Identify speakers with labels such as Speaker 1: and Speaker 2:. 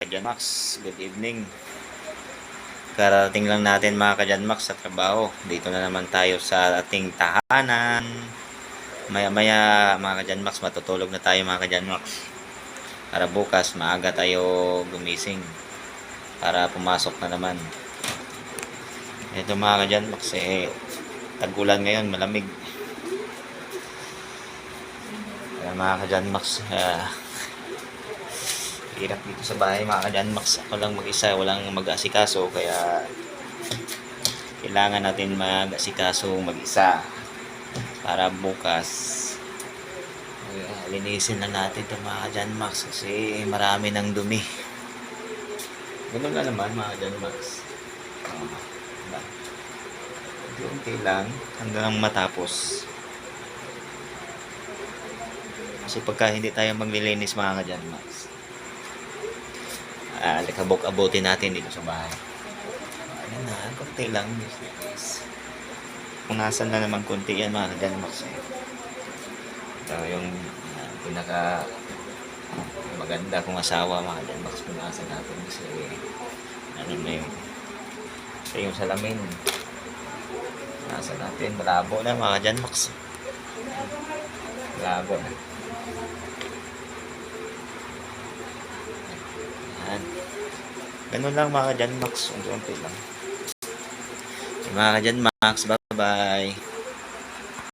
Speaker 1: Kadyan Max, good evening. Karating lang natin mga Kadyan sa trabaho. Dito na naman tayo sa ating tahanan. Maya maya mga Kadyan matutulog na tayo mga Kadyan. Para bukas maaga tayo gumising. Para pumasok na naman. Ito mga Kadyan eh, tag-ulan ngayon, malamig. Kaya mga Kadyan Max, ah, hirap dito sa bahay mga kadyan max ako lang mag-isa walang mag-asikaso kaya kailangan natin mag-asikaso mag-isa para bukas ay, linisin na natin ito mga kadyan max kasi marami ng dumi. Ganun na naman mga kadyan max uh, unti lang hanggang matapos. Kasi pagka hindi tayo maglilinis mga kadyan max uh, likabok-abutin natin dito sa bahay. Ayan na, konti lang. Punasan na naman konti yan mga kadyan Max. eh. Ito yung uh, pinaka maganda kong asawa mga kadyan Max. Punasan natin kasi ano na yung ito yung salamin. Punasan natin. Malabo na mga kadyan Max. Malabo na. Yan. Ganun lang mga kadyan Max. Unti-unti lang. Mga kadyan Max. Bye-bye.